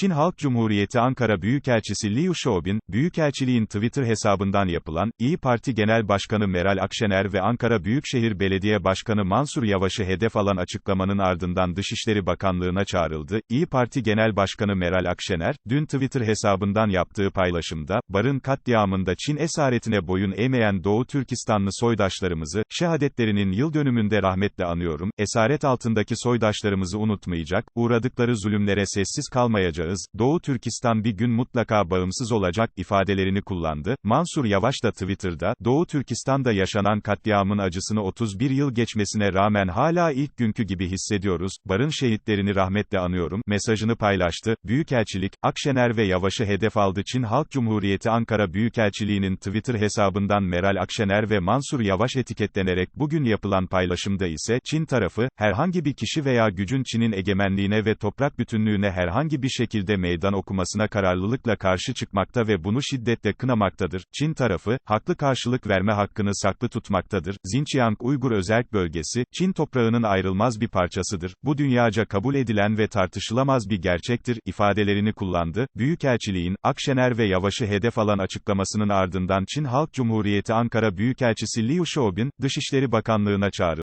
Çin Halk Cumhuriyeti Ankara Büyükelçisi Liu Xiaobin, Büyükelçiliğin Twitter hesabından yapılan, İyi Parti Genel Başkanı Meral Akşener ve Ankara Büyükşehir Belediye Başkanı Mansur Yavaş'ı hedef alan açıklamanın ardından Dışişleri Bakanlığı'na çağrıldı. İyi Parti Genel Başkanı Meral Akşener, dün Twitter hesabından yaptığı paylaşımda, barın katliamında Çin esaretine boyun eğmeyen Doğu Türkistanlı soydaşlarımızı, şehadetlerinin yıl dönümünde rahmetle anıyorum, esaret altındaki soydaşlarımızı unutmayacak, uğradıkları zulümlere sessiz kalmayacağız, Doğu Türkistan bir gün mutlaka bağımsız olacak, ifadelerini kullandı. Mansur Yavaş da Twitter'da, Doğu Türkistan'da yaşanan katliamın acısını 31 yıl geçmesine rağmen hala ilk günkü gibi hissediyoruz, barın şehitlerini rahmetle anıyorum, mesajını paylaştı. Büyükelçilik, Akşener ve Yavaş'ı hedef aldı Çin Halk Cumhuriyeti Ankara Büyükelçiliği'nin Twitter hesabından Meral Akşener ve Mansur Yavaş etiketlenerek bugün yapılan paylaşımda ise, Çin tarafı, herhangi bir kişi veya gücün Çin'in egemenliğine ve toprak bütünlüğüne herhangi bir şekilde meydan okumasına kararlılıkla karşı çıkmakta ve bunu şiddetle kınamaktadır. Çin tarafı, haklı karşılık verme hakkını saklı tutmaktadır. Xinjiang Uygur Özerk Bölgesi, Çin toprağının ayrılmaz bir parçasıdır. Bu dünyaca kabul edilen ve tartışılamaz bir gerçektir, ifadelerini kullandı. Büyükelçiliğin, Akşener ve Yavaş'ı hedef alan açıklamasının ardından Çin Halk Cumhuriyeti Ankara Büyükelçisi Liu Xiaobin, Dışişleri Bakanlığı'na çağrı